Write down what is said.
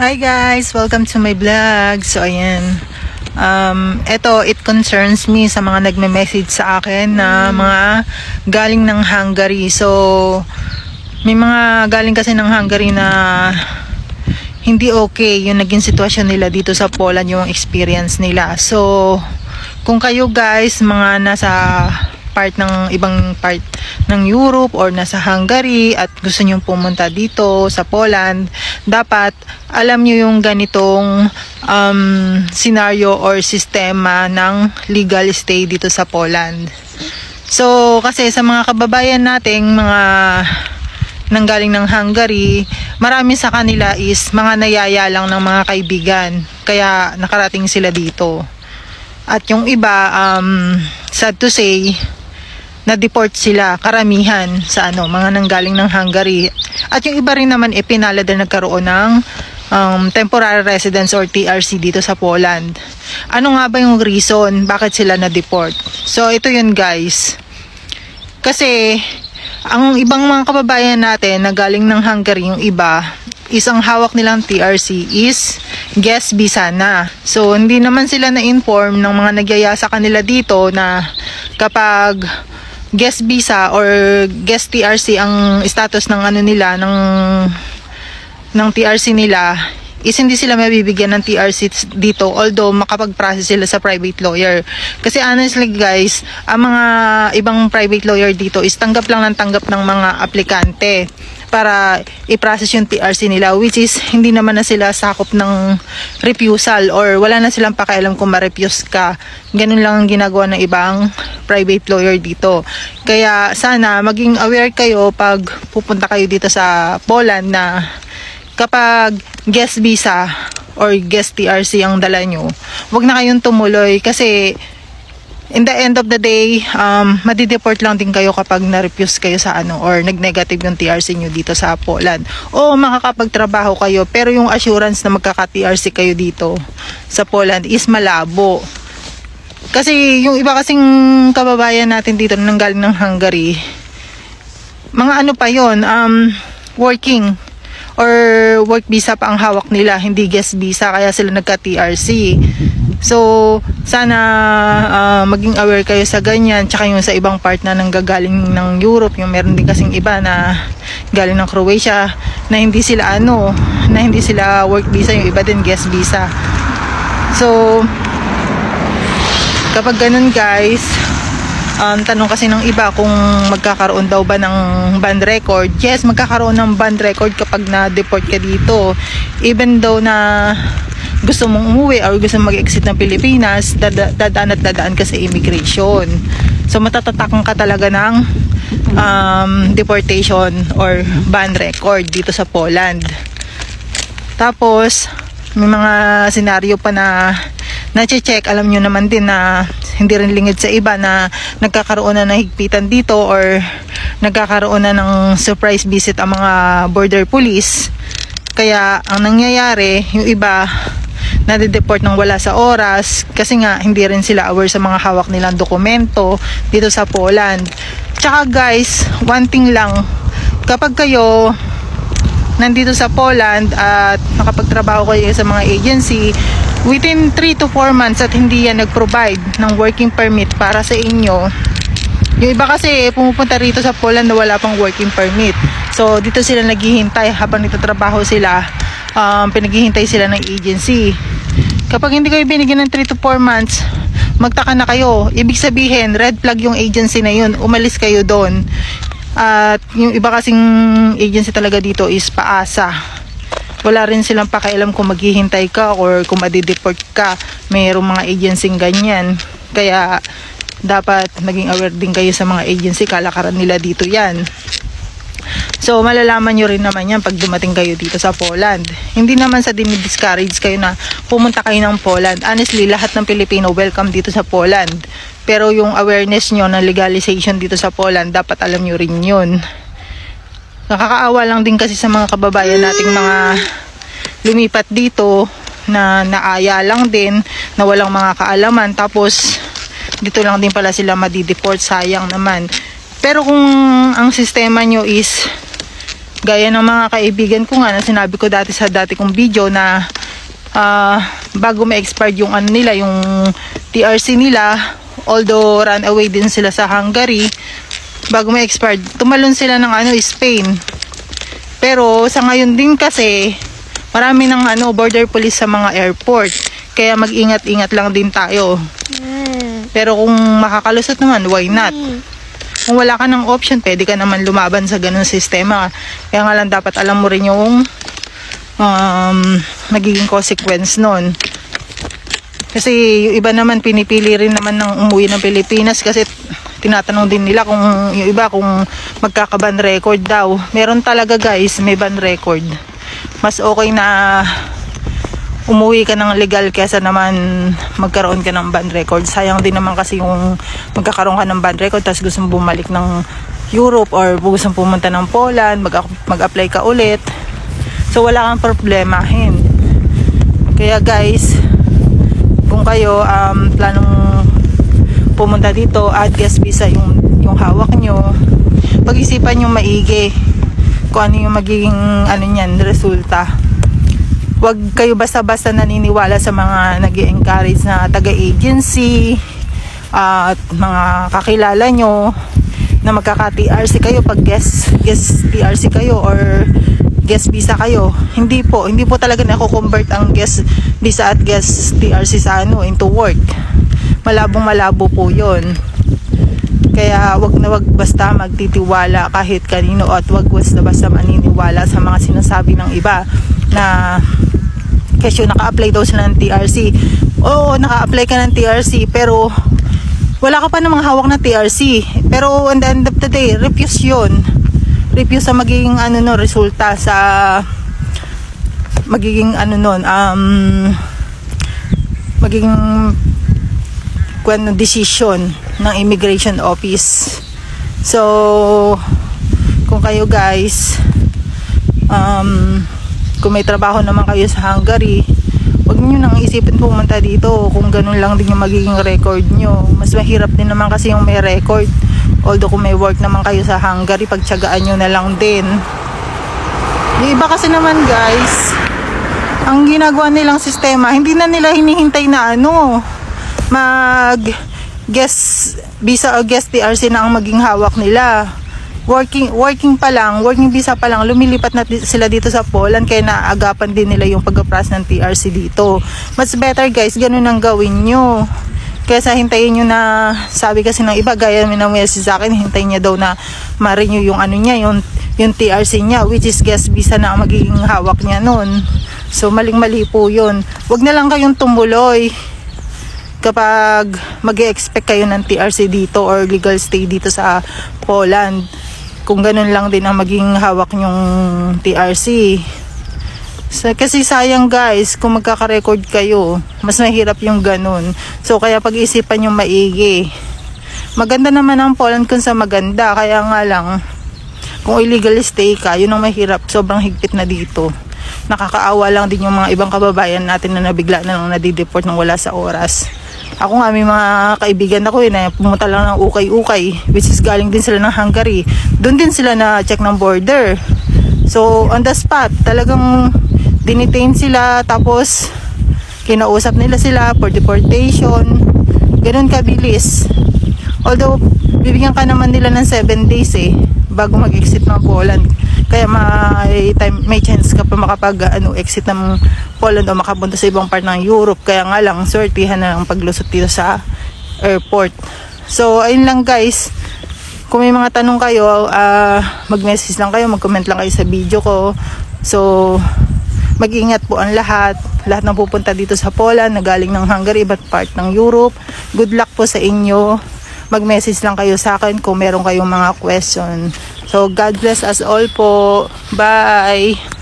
Hi guys! Welcome to my vlog. So ayan. Um, ito, it concerns me sa mga nagme-message sa akin na mga galing ng Hungary. So, may mga galing kasi ng Hungary na hindi okay yung naging sitwasyon nila dito sa Poland, yung experience nila. So, kung kayo guys, mga nasa part ng ibang part ng Europe or nasa Hungary at gusto nyo pumunta dito sa Poland, dapat alam nyo yung ganitong um, scenario or sistema ng legal stay dito sa Poland. So, kasi sa mga kababayan nating mga nanggaling ng Hungary, marami sa kanila is mga nayaya lang ng mga kaibigan. Kaya nakarating sila dito. At yung iba, um, sad to say, na-deport sila, karamihan sa ano, mga nanggaling ng Hungary. At yung iba rin naman, eh, pinalad na nagkaroon ng um, temporary residence or TRC dito sa Poland. Ano nga ba yung reason bakit sila na-deport? So, ito yun guys. Kasi, ang ibang mga kababayan natin na galing ng Hungary, yung iba, isang hawak nilang TRC is guest visa na. So, hindi naman sila na-inform ng mga nagyaya sa kanila dito na kapag guest visa or guest TRC ang status ng ano nila, ng, ng TRC nila, is hindi sila mabibigyan ng TRC dito although makapag-process sila sa private lawyer. Kasi honestly guys, ang mga ibang private lawyer dito is tanggap lang ng tanggap ng mga aplikante para i-process yung TRC nila which is hindi naman na sila sakop ng refusal or wala na silang pakialam kung ma-refuse ka. Ganun lang ang ginagawa ng ibang private lawyer dito. Kaya sana maging aware kayo pag pupunta kayo dito sa Poland na kapag guest visa or guest TRC ang dala nyo, wag na kayong tumuloy kasi in the end of the day, um, madideport lang din kayo kapag na-refuse kayo sa ano or nag-negative yung TRC nyo dito sa Poland. O makakapagtrabaho kayo pero yung assurance na magkaka-TRC kayo dito sa Poland is malabo. Kasi yung iba kasing kababayan natin dito nang galing ng Hungary, mga ano pa yon um, working or work visa pa ang hawak nila, hindi guest visa, kaya sila nagka-TRC. So, sana ah, maging aware kayo sa ganyan, tsaka yung sa ibang part na nanggagaling ng Europe, yung meron din kasing iba na galing ng Croatia, na hindi sila ano, na hindi sila work visa, yung iba din guest visa. So, kapag ganun guys, um, tanong kasi ng iba kung magkakaroon daw ba ng band record. Yes, magkakaroon ng band record kapag na-deport ka dito. Even though na gusto mong umuwi or gusto mong mag-exit ng Pilipinas, dada- dadaan at dadaan ka sa immigration. So matatatakang ka talaga ng um, deportation or ban record dito sa Poland. Tapos, may mga senaryo pa na na-check, alam nyo naman din na hindi rin lingid sa iba na nagkakaroon na ng higpitan dito or nagkakaroon na ng surprise visit ang mga border police. Kaya ang nangyayari, yung iba nadideport ng wala sa oras kasi nga hindi rin sila aware sa mga hawak nilang dokumento dito sa Poland. Tsaka guys, one thing lang, kapag kayo nandito sa Poland at nakapagtrabaho kayo sa mga agency within 3 to 4 months at hindi yan nag-provide ng working permit para sa inyo yung iba kasi pumupunta rito sa Poland na wala pang working permit so dito sila naghihintay habang nagtatrabaho sila um, pinaghihintay sila ng agency kapag hindi kayo binigyan ng 3 to 4 months magtaka na kayo ibig sabihin red flag yung agency na yun umalis kayo doon at yung iba kasing agency talaga dito is paasa. Wala rin silang pakialam kung maghihintay ka or kung madideport ka. Mayroong mga agency ganyan. Kaya dapat maging aware din kayo sa mga agency. Kalakaran nila dito yan. So, malalaman nyo rin naman yan pag dumating kayo dito sa Poland. Hindi naman sa dinidiscourage kayo na pumunta kayo ng Poland. Honestly, lahat ng Pilipino welcome dito sa Poland. Pero yung awareness nyo ng legalization dito sa Poland, dapat alam nyo rin yun. Nakakaawa lang din kasi sa mga kababayan nating mga lumipat dito na naaya lang din, na walang mga kaalaman. Tapos, dito lang din pala sila madideport, sayang naman. Pero kung ang sistema nyo is Gaya ng mga kaibigan ko nga na sinabi ko dati sa dati kong video na ah, bago ma-expire yung ano nila, yung TRC nila, although run away din sila sa Hungary, bago ma-expire, tumalon sila ng ano, Spain. Pero sa ngayon din kasi, marami ng ano, border police sa mga airport. Kaya mag-ingat-ingat lang din tayo. Pero kung makakalusot naman, why not? Kung wala ka ng option, pwede ka naman lumaban sa ganung sistema. Kaya nga lang dapat alam mo rin yung um, magiging consequence nun. Kasi yung iba naman pinipili rin naman ng umuwi ng Pilipinas kasi tinatanong din nila kung yung iba kung magkakaban record daw. Meron talaga guys, may ban record. Mas okay na umuwi ka ng legal kesa naman magkaroon ka ng ban record. Sayang din naman kasi yung magkakaroon ka ng ban record tapos gusto mo bumalik ng Europe or gusto mo pumunta ng Poland, mag- mag-apply ka ulit. So wala kang problemahin. Kaya guys, kung kayo um, planong pumunta dito at guest visa yung, yung hawak nyo, pag-isipan nyo maigi kung ano yung magiging ano niyan, resulta. Huwag kayo basta-basta naniniwala sa mga nag encourage na taga-agency at mga kakilala nyo na magkaka-TRC kayo pag guest, guest TRC kayo or guest visa kayo. Hindi po, hindi po talaga nako-convert ang guest visa at guest TRC sa ano into work. Malabong malabo po 'yon. Kaya wag na wag basta magtitiwala kahit kanino at wag basta basta maniniwala sa mga sinasabi ng iba na kasi naka-apply daw sila ng TRC. Oo, naka-apply ka ng TRC pero wala ka pa namang hawak na TRC. Pero on the end of the day, refuse yun. Refuse sa magiging ano no, resulta sa magiging ano nun, um, magiging kung decision ng immigration office. So, kung kayo guys, um, kung may trabaho naman kayo sa Hungary, huwag niyo nang isipin pumunta dito kung ganun lang din yung magiging record nyo. Mas mahirap din naman kasi yung may record. Although kung may work naman kayo sa Hungary, pagtsagaan nyo na lang din. Yung iba kasi naman guys, ang ginagawa nilang sistema, hindi na nila hinihintay na ano, mag guest visa o guest TRC na ang maging hawak nila. Working working pa lang, working visa pa lang, lumilipat na sila dito sa Poland kaya naagapan din nila yung pag-process ng TRC dito. Mas better guys, ganun ang gawin nyo. Kesa hintayin nyo na, sabi kasi ng iba, gaya na message sa akin, hintayin niya daw na ma-renew yung ano niya, yung, yung TRC niya, which is guest visa na ang magiging hawak niya nun. So, maling-mali po yun. Huwag na lang kayong tumuloy kapag mag expect kayo ng TRC dito or legal stay dito sa Poland. Kung ganun lang din ang maging hawak nyong TRC. Sa, kasi sayang guys, kung magkaka-record kayo, mas mahirap yung ganun. So kaya pag-isipan yung maigi. Maganda naman ang Poland kung sa maganda, kaya nga lang, kung illegal stay ka, yun ang mahirap, sobrang higpit na dito. Nakakaawa lang din yung mga ibang kababayan natin na nabigla na lang nadideport nang wala sa oras. Ako nga, may mga kaibigan ako yun na pumunta lang ng ukay-ukay, which is galing din sila ng Hungary. Doon din sila na check ng border. So, on the spot, talagang dinitain sila, tapos kinausap nila sila for deportation. Ganun kabilis. Although, bibigyan ka naman nila ng 7 days eh, bago mag-exit ng Poland. Kaya may, time, may chance ka pa makapag ano, exit ng Poland o makapunta sa ibang part ng Europe. Kaya nga lang, sortihan na lang paglusot dito sa airport. So, ayun lang guys. Kung may mga tanong kayo, ah, mag-message lang kayo, mag-comment lang kayo sa video ko. So, mag-ingat po ang lahat. Lahat ng pupunta dito sa Poland, na galing ng Hungary, iba't part ng Europe. Good luck po sa inyo. Mag-message lang kayo sa akin kung meron kayong mga question. So, God bless us all po. Bye!